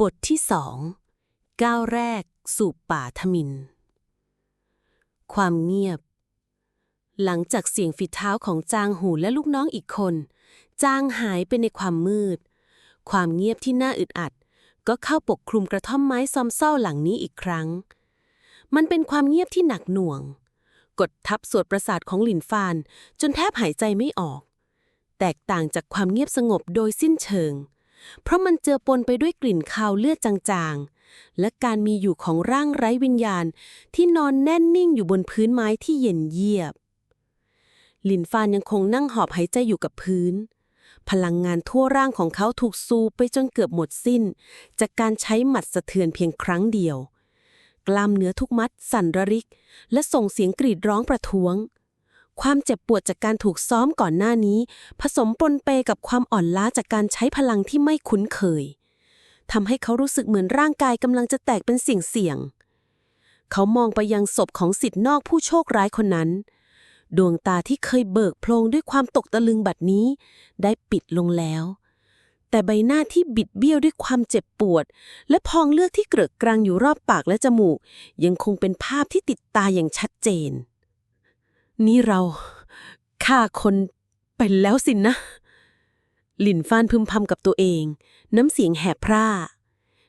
บทที่สองก้าวแรกสู่ป่าทมิน ความเงียบ หลังจากเสียงฝีเท้าของจางหูและลูกน้องอีกคน จางหายไปในความมืด ความเงียบที่น่าอึดอัด ก็เข้าปกคลุมกระท่อมไม้ซอมเศร้าหลังนี้อีกครั้ง มันเป็นความเงียบที่หนักหน่วง กดทับสวดประสาทของหลินฟานจนแทบหายใจไม่ออก แตกต่างจากความเงียบสงบโดยสิ้นเชิง เพราะมันเจือปนไปด้วยกลิ่นคาวเลือดจางๆ และการมีอยู่ของร่างไร้วิญญาณที่นอนแน่นนิ่งอยู่บนพื้นไม้ที่เย็นเยียบหลินฟานยังคงนั่งหอบหายใจอยู่กับพื้น พลังงานทั่วร่างของเขาถูกซูไปจนเกือบหมดสิ้น จากการใช้หมัดสะเทือนเพียงครั้งเดียว กล้ามเนื้อทุกมัดสั่นระริก และส่งเสียงกรีดร้องประท้วง ความเจ็บปวดจากการถูกซ้อมก่อนหน้านี้ ผสมปนเปกับความอ่อนล้าจากการใช้พลังที่ไม่คุ้นเคยทำให้เขารู้สึกเหมือนร่างกายกำลังจะแตกเป็นเสี่ยงๆเขามองไปยังศพของสิทธิ์นอกผู้โชคร้ายคนนั้น ดวงตาที่เคยเบิกโพลงด้วยความตกตะลึงบัดนี้ ได้ปิดลงแล้ว แต่ใบหน้าที่บิดเบี้ยวด้วยความเจ็บปวด และพองเลือดที่เกลือกกรังอยู่รอบปากและจมูก ยังคงเป็นภาพที่ติดตาอย่างชัดเจน นี่เราฆ่าคนไปแล้วสินนะ หลินฟานพึมพำกับตัวเอง น้ำเสียงแหบพร่า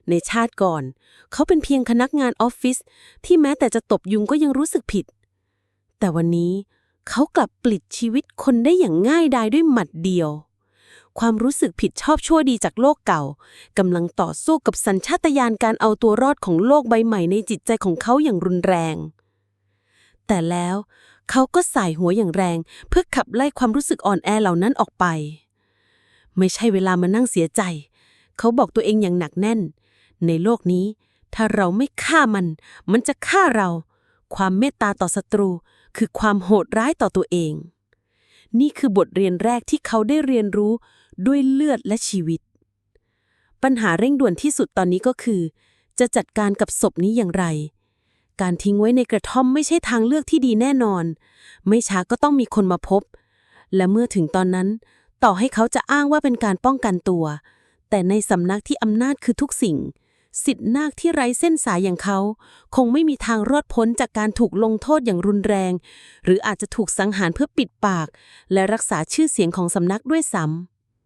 ในชาติก่อน เขาเป็นเพียงพนักงานออฟฟิศที่แม้แต่จะตบยุงก็ยังรู้สึกผิด แต่วันนี้เขากลับปลิดชีวิตคนได้อย่างง่ายดายด้วยหมัดเดียว ความรู้สึกผิดชอบชั่วดีจากโลกเก่ากำลังต่อสู้กับสัญชาตญาณการเอาตัวรอดของโลกใบใหม่ในจิตใจของเขาอย่างรุนแรง แต่แล้ว เขาก็สายหัวอย่างแรง เพื่อขับไล่ความรู้สึกอ่อนแอเหล่านั้นออกไป ไม่ใช่เวลามานั่งเสียใจ เขาบอกตัวเองอย่างหนักแน่น ในโลกนี้ ถ้าเราไม่ฆ่ามัน มันจะฆ่าเรา ความเมตตาต่อศัตรู คือความโหดร้ายต่อตัวเอง นี่คือบทเรียนแรกที่เขาได้เรียนรู้ด้วยเลือดและชีวิต ปัญหาเร่งด่วนที่สุดตอนนี้ก็คือ จะจัดการกับศพนี้อย่างไร การทิ้งไว้ในกระท่อมไม่ใช่ทางเลือกที่ดีแน่นอน ไม่ช้าก็ต้องมีคนมาพบ และเมื่อถึงตอนนั้น ต่อให้เขาจะอ้างว่าเป็นการป้องกันตัว แต่ในสำนักที่อำนาจคือทุกสิ่ง สิทธินาคที่ไร้เส้นสายอย่างเขา คงไม่มีทางรอดพ้นจากการถูกลงโทษอย่างรุนแรง หรืออาจจะถูกสังหารเพื่อปิดปาก และรักษาชื่อเสียงของสำนักด้วยซ้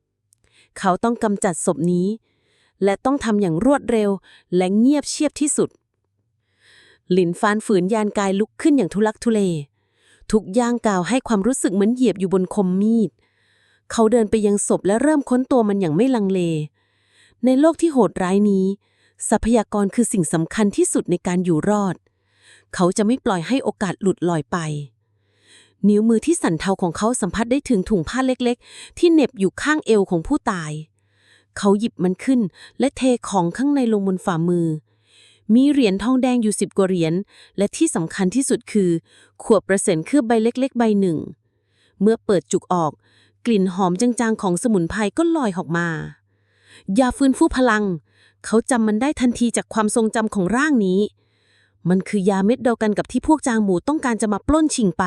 ำเขาต้องกำจัดศพนี้และต้องทำอย่างรวดเร็วและเงียบเชียบที่สุด หลินฟานฝืนยานกายลุกขึ้นอย่างทุลักทุเล ทุกย่างก้าวให้ความรู้สึกเหมือนเหยียบอยู่บนคมมีด เขาเดินไปยังศพและเริ่มค้นตัวมันอย่างไม่ลังเล ในโลกที่โหดร้ายนี้ ทรัพยากรคือสิ่งสำคัญที่สุดในการอยู่รอด เขาจะไม่ปล่อยให้โอกาสหลุดลอยไป นิ้วมือที่สั่นเทาของเขาสัมผัสได้ถึงถุงผ้าเล็กๆ ที่เหน็บอยู่ข้างเอวของผู้ตาย เขาหยิบมันขึ้นและเทของข้างในลงบนฝ่ามือ มีเหรียญทองแดงอยู่สิบกว่าเหรียญ และที่สำคัญที่สุดคือ ขวบประเสนเคลือบใบเล็ก ๆ ใบหนึ่ง เมื่อเปิดจุกออก กลิ่นหอมจางๆของสมุนไพรก็ลอยออกมา ยาฟื้นฟูพลัง เขาจำมันได้ทันทีจากความทรงจำของร่างนี้ มันคือยาเม็ดเดียวกันกับที่พวกจางหมูต้องการจะมาปล้นชิงไป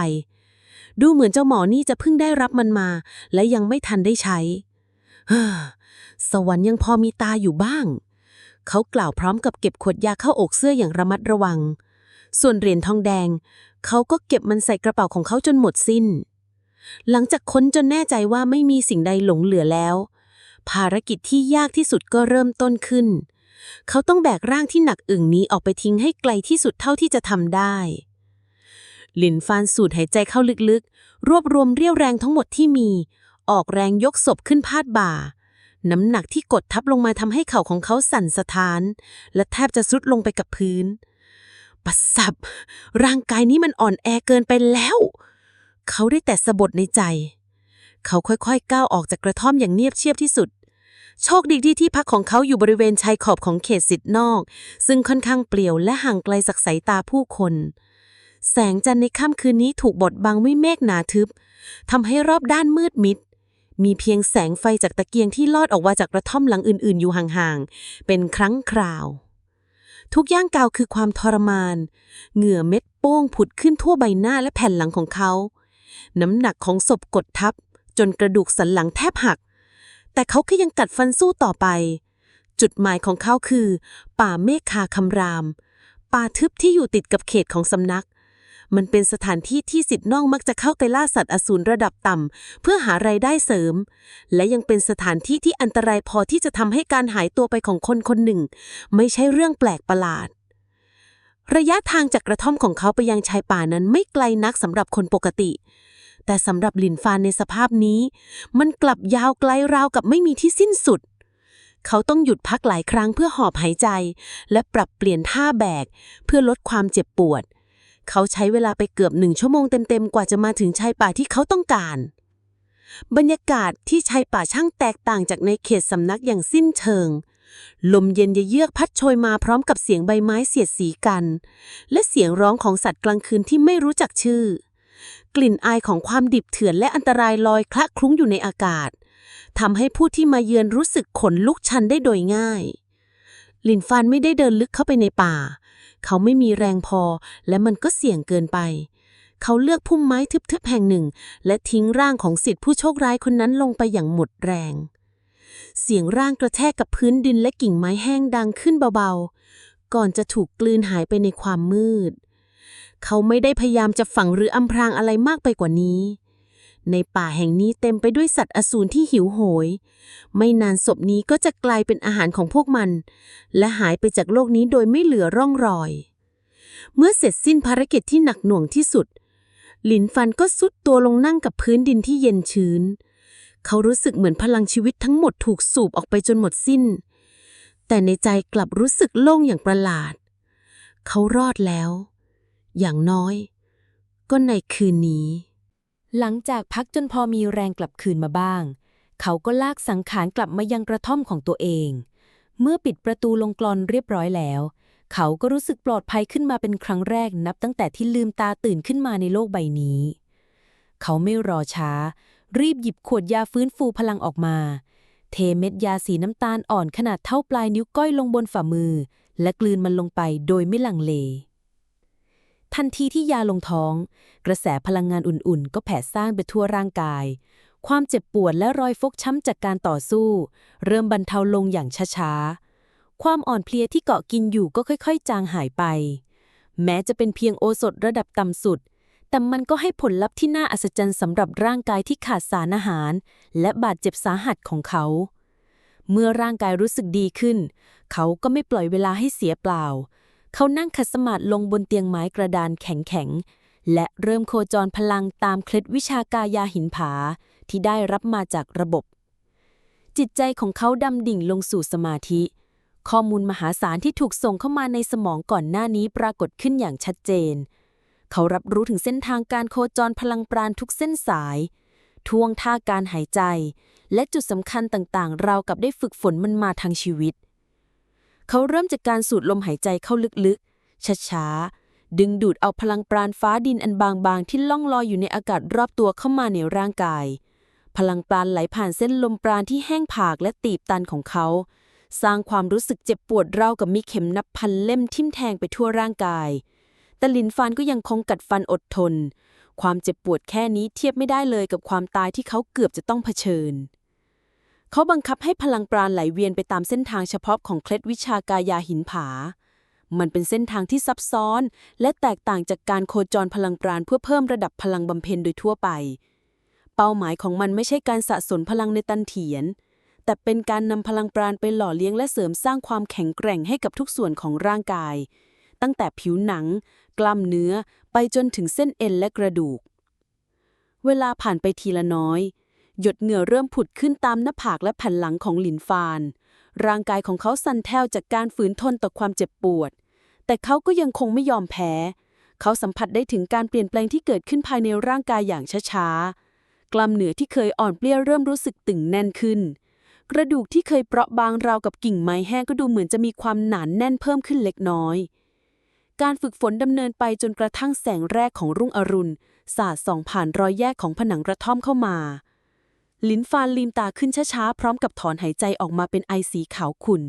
ดูเหมือนเจ้าหมอนี่จะเพิ่งได้รับมันมา และยังไม่ทันได้ใช้สวรรค์ยังพอมีตาอยู่บ้าง เขากล่าวพร้อมกับเก็บขวดยาเข้าอกเสื้ออย่างระมัดระวัง ส่วนเหรียญทองแดง เขาก็เก็บมันใส่กระเป๋าของเขาจนหมดสิ้น หลังจากค้นจนแน่ใจว่าไม่มีสิ่งใดหลงเหลือแล้ว ภารกิจที่ยากที่สุดก็เริ่มต้นขึ้น เขาต้องแบกร่างที่หนักอึ่งนี้ออกไปทิ้งให้ไกลที่สุดเท่าที่จะทำได้หลินฟานสูดหายใจเข้าลึกๆ รวบรวมเรี่ยวแรงทั้งหมดที่มี ออกแรงยกศพขึ้นพาดบ่า น้ำหนักที่กดทับลงมาทำให้เข่าของเขาสั่นสะท้าน และแทบจะสุดลงไปกับพื้นปัสสับร่างกายนี้มันอ่อนแอเกินไปแล้ว เขาได้แต่สะบดในใจ เขาค่อยๆก้าวออกจากกระท่อมอย่างเนียบเชียบที่สุด โชคดีที่ที่พักของเขาอยู่บริเวณชายขอบของเขตสิทธิ์นอก ซึ่งค่อนข้างเปลี่ยวและห่างไกลจากสายตาผู้คน แสงจันทร์ในค่ำคืนนี้ถูกบดบังด้วยเมฆหนาทึบทำให้รอบด้านมืดมิด มีเพียงแสงไฟจากตะเกียงที่ลอดออกมาจากกระท่อมหลังอื่นๆ อยู่ห่างๆ เป็นครั้งคราว ทุกย่างก้าวคือความทรมาน เหงื่อเม็ดโป้งผุดขึ้นทั่วใบหน้าและแผ่นหลังของเขา น้ำหนักของศพกดทับ จนกระดูกสันหลังแทบหัก แต่เขาก็ยังกัดฟันสู้ต่อไป จุดหมายของเขาคือ ป่าเมฆคาคำราม ป่าทึบที่อยู่ติดกับเขตของสำนัก มันเป็นสถานที่ที่สิทธิ์น้องมักจะเข้าไปล่าสัตว์อสูรระดับต่ำเพื่อหารายได้เสริม และยังเป็นสถานที่ที่อันตรายพอที่จะทำให้การหายตัวไปของคนคนหนึ่ง ไม่ใช่เรื่องแปลกประหลาด ระยะทางจากกระท่อมของเขาไปยังชายป่านั้นไม่ไกลนักสำหรับคนปกติ แต่สำหรับหลินฟานในสภาพนี้ มันกลับยาวไกลราวกับไม่มีที่สิ้นสุดเขาต้องหยุดพักหลายครั้งเพื่อหอบหายใจ และปรับเปลี่ยนท่าแบก เพื่อลดความเจ็บปวด เขาใช้เวลาไปเกือบหนึ่งชั่วโมงเต็มๆ กว่าจะมาถึงชายป่าที่เขาต้องการ บรรยากาศที่ชายป่าช่างแตกต่างจากในเขตสำนักอย่างสิ้นเชิง ลมเย็นเยือกพัดโชยมาพร้อมกับเสียงใบไม้เสียดสีกัน และเสียงร้องของสัตว์กลางคืนที่ไม่รู้จักชื่อ กลิ่นอายของความดิบเถื่อนและอันตรายลอยคละคลุ้งอยู่ในอากาศทำให้ผู้ที่มาเยือนรู้สึกขนลุกชันได้โดยง่าย ลินฟานไม่ได้เดินลึกเข้าไปในป่า เขาไม่มีแรงพอ และมันก็เสี่ยงเกินไป เขาเลือกพุ่มไม้ทึบๆแห่งหนึ่ง และทิ้งร่างของสิทธิผู้โชคร้ายคนนั้นลงไปอย่างหมดแรง เสียงร่างกระแทกกับพื้นดินและกิ่งไม้แห้งดังขึ้นเบาๆ ก่อนจะถูกกลืนหายไปในความมืด เขาไม่ได้พยายามจะฝังหรืออำพรางอะไรมากไปกว่านี้ ในป่าแห่งนี้เต็มไปด้วยสัตว์อสูรที่หิวโหย ไม่นานศพนี้ก็จะกลายเป็นอาหารของพวกมัน และหายไปจากโลกนี้โดยไม่เหลือร่องรอย เมื่อเสร็จสิ้นภารกิจที่หนักหน่วงที่สุด หลินฟันก็สุดตัวลงนั่งกับพื้นดินที่เย็นชื้น เขารู้สึกเหมือนพลังชีวิตทั้งหมดถูกสูบออกไปจนหมดสิ้น แต่ในใจกลับรู้สึกโล่งอย่างประหลาด เขารอดแล้ว อย่างน้อย ก็ในคืนนี้ หลังจากพักจนพอมีแรงกลับคืนมาบ้าง เขาก็ลากสังขารกลับมายังกระท่อมของตัวเอง เมื่อปิดประตูลงกลอนเรียบร้อยแล้ว เขาก็รู้สึกปลอดภัยขึ้นมาเป็นครั้งแรกนับตั้งแต่ที่ลืมตาตื่นขึ้นมาในโลกใบนี้ เขาไม่รอช้า รีบหยิบขวดยาฟื้นฟูพลังออกมา เทเม็ดยาสีน้ำตาลอ่อนขนาดเท่าปลายนิ้วก้อยลงบนฝ่ามือ และกลืนมันลงไปโดยไม่ลังเล ทันทีที่ยาลงท้อง กระแสพลังงานอุ่นๆ ก็แผ่ซ่านไปทั่วร่างกาย ความเจ็บปวดและรอยฟกช้ำจากการต่อสู้ เริ่มบรรเทาลงอย่างช้าๆ ความอ่อนเพลียที่เกาะกินอยู่ก็ค่อยๆ จางหายไป แม้จะเป็นเพียงโอสถระดับต่ำสุด แต่มันก็ให้ผลลัพธ์ที่น่าอัศจรรย์สำหรับร่างกายที่ขาดสารอาหาร และบาดเจ็บสาหัสของเขา เมื่อร่างกายรู้สึกดีขึ้น เขาก็ไม่ปล่อยเวลาให้เสียเปล่า เขานั่งขัดสมาธิลงบนเตียงไม้กระดานแข็งๆ และเริ่มโคจรพลังตามเคล็ดวิชากายาหินผาที่ได้รับมาจากระบบ จิตใจของเขาดำดิ่งลงสู่สมาธิ ข้อมูลมหาศาลที่ถูกส่งเข้ามาในสมองก่อนหน้านี้ปรากฏขึ้นอย่างชัดเจน เขารับรู้ถึงเส้นทางการโคจรพลังปราณทุกเส้นสายท่วงท่าการหายใจ และจุดสำคัญต่างๆ เรากับได้ฝึกฝนมันมาทางชีวิต เขาเริ่มจากการสูดลมหายใจเข้าลึกๆ ช้าๆ ดึงดูดเอาพลังปราณฟ้าดินอันบางๆ ที่ล่องลอยอยู่ในอากาศรอบตัวเข้ามาในร่างกาย พลังปราณไหลผ่านเส้นลมปราณที่แห้งผากและตีบตันของเขา สร้างความรู้สึกเจ็บปวดราวกับมีเข็มนับพันเล่มทิ่มแทงไปทั่วร่างกาย แต่ลินฟานก็ยังคงกัดฟันอดทน ความเจ็บปวดแค่นี้เทียบไม่ได้เลยกับความตายที่เขาเกือบจะต้องเผชิญ เขาบังคับให้พลังปราณไหลเวียนไปตามเส้นทางเฉพาะของเคล็ดวิชากายาหินผา มันเป็นเส้นทางที่ซับซ้อน และแตกต่างจากการโคจรพลังปราณเพื่อเพิ่มระดับพลังบำเพ็ญโดยทั่วไป เป้าหมายของมันไม่ใช่การสะสมพลังในตันเถียน แต่เป็นการนำพลังปราณไปหล่อเลี้ยงและเสริมสร้างความแข็งแกร่งให้กับทุกส่วนของร่างกาย ตั้งแต่ผิวหนัง กล้ามเนื้อ ไปจนถึงเส้นเอ็นและกระดูก เวลาผ่านไปทีละน้อย หยดเหงื่อเริ่มผุดขึ้นตามหน้าผากและแผ่นหลังของหลินฟาน ร่างกายของเขาสั่นแทวจากการฝืนทนต่อความเจ็บปวด แต่เขาก็ยังคงไม่ยอมแพ้ เขาสัมผัสได้ถึงการเปลี่ยนแปลงที่เกิดขึ้นภายในร่างกายอย่างช้าๆ กล้ามเนื้อที่เคยอ่อนเปลี้ยเริ่มรู้สึกตึงแน่นขึ้น กระดูกที่เคยเปราะบางราวกับกิ่งไม้แห้งก็ดูเหมือนจะมีความหนานแน่นเพิ่มขึ้นเล็กน้อย การฝึกฝนดำเนินไปจนกระทั่งแสงแรกของรุ่งอรุณสาดส่องผ่านรอยแยกของผนังกระท่อมเข้ามา ลิ้นฟานลืมตาขึ้นช้าๆ พร้อมกับถอนหายใจออกมาเป็นไอสีขาวขุ่น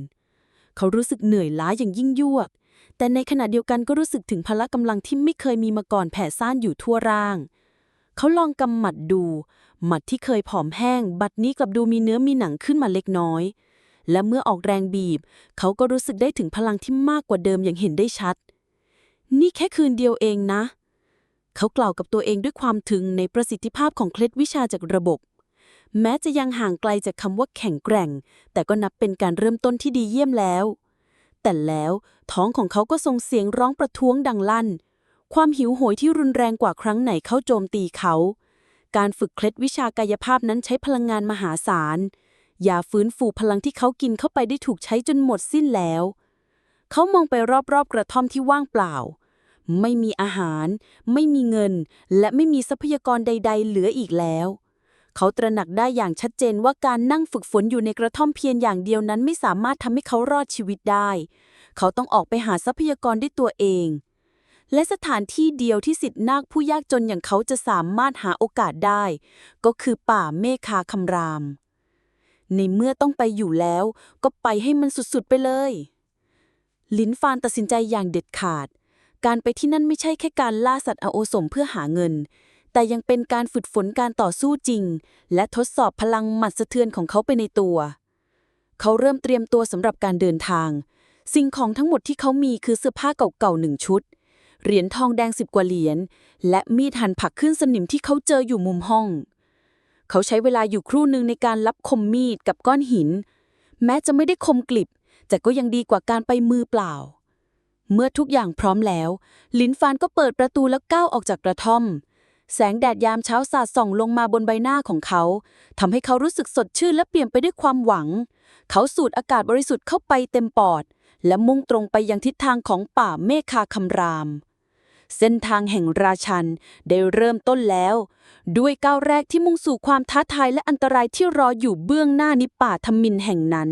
เขารู้สึกเหนื่อยล้าอย่างยิ่งยวก แต่ในขณะเดียวกันก็รู้สึกถึงพละกำลังที่ไม่เคยมีมาก่อนแผ่ซ่านอยู่ทั่วร่าง เขาลองกำหมัดดู หมัดที่เคยผอมแห้ง บัดนี้กลับดูมีเนื้อมีหนังขึ้นมาเล็กน้อย และเมื่อออกแรงบีบ เขาก็รู้สึกได้ถึงพลังที่มากกว่าเดิมอย่างเห็นได้ชัด นี่แค่คืนเดียวเองนะ เขากล่าวกับตัวเองด้วยความถึงในประสิทธิภาพของเคล็ดวิชาจากระบบ แม้จะยังห่างไกลจากคำว่าแข็งแกร่ง แต่ก็นับเป็นการเริ่มต้นที่ดีเยี่ยมแล้ว แต่แล้วท้องของเขาก็ส่งเสียงร้องประท้วงดังลั่น ความหิวโหยที่รุนแรงกว่าครั้งไหนเข้าโจมตีเขา การฝึกเคล็ดวิชากายภาพนั้นใช้พลังงานมหาศาลยาฟื้นฟูพลังที่เขากินเข้าไปได้ถูกใช้จนหมดสิ้นแล้ว เขามองไปรอบๆกระท่อมที่ว่างเปล่า ไม่มีอาหาร ไม่มีเงิน และไม่มีทรัพยากรใด ๆ เหลืออีกแล้ว เขาตระหนักได้อย่างชัดเจนว่าการนั่งฝึกฝนอยู่ในกระท่อมเพียงอย่างเดียวนั้นไม่สามารถทำให้เขารอดชีวิตได้ เขาต้องออกไปหาทรัพยากรด้วยตัวเอง และสถานที่เดียวที่สิทธินาคผู้ยากจนอย่างเขาจะสามารถหาโอกาสได้ ก็คือป่าเมฆาคำราม ในเมื่อต้องไปอยู่แล้ว ก็ไปให้มันสุดๆไปเลย ลินฟานตัดสินใจอย่างเด็ดขาดการไปที่นั่นไม่ใช่แค่การล่าสัตว์อโอสมเพื่อหาเงิน แต่ยังเป็นการฝึกฝนการต่อสู้จริง และทดสอบพลังหมัดสะเทือนของเขาไปในตัว เขาเริ่มเตรียมตัวสำหรับการเดินทาง สิ่งของทั้งหมดที่เขามีคือเสื้อผ้าเก่าๆหนึ่งชุด เหรียญทองแดงสิบกว่าเหรียญ และมีดหั่นผักขึ้นสนิมที่เขาเจออยู่มุมห้อง เขาใช้เวลาอยู่ครู่หนึ่งในการรับคมมีดกับก้อนหิน แม้จะไม่ได้คมกลิบ แต่ก็ยังดีกว่าการไปมือเปล่าเมื่อทุกอย่างพร้อมแล้ว ลินฟานก็เปิดประตูแล้วก้าวออกจากกระท่อม แสงแดดยามเช้าสาดส่องลงมาบนใบหน้าของเขาทำให้เขารู้สึกสดชื่นและเปลี่ยนไปด้วยความหวัง เขาสูดอากาศบริสุทธิ์เข้าไปเต็มปอด และมุ่งตรงไปยังทิศทางของป่าเมฆาคำราม เส้นทางแห่งราชันได้เริ่มต้นแล้ว ด้วยก้าวแรกที่มุ่งสู่ความท้าทายและอันตรายที่รออยู่เบื้องหน้านิป่าทมินแห่งนั้น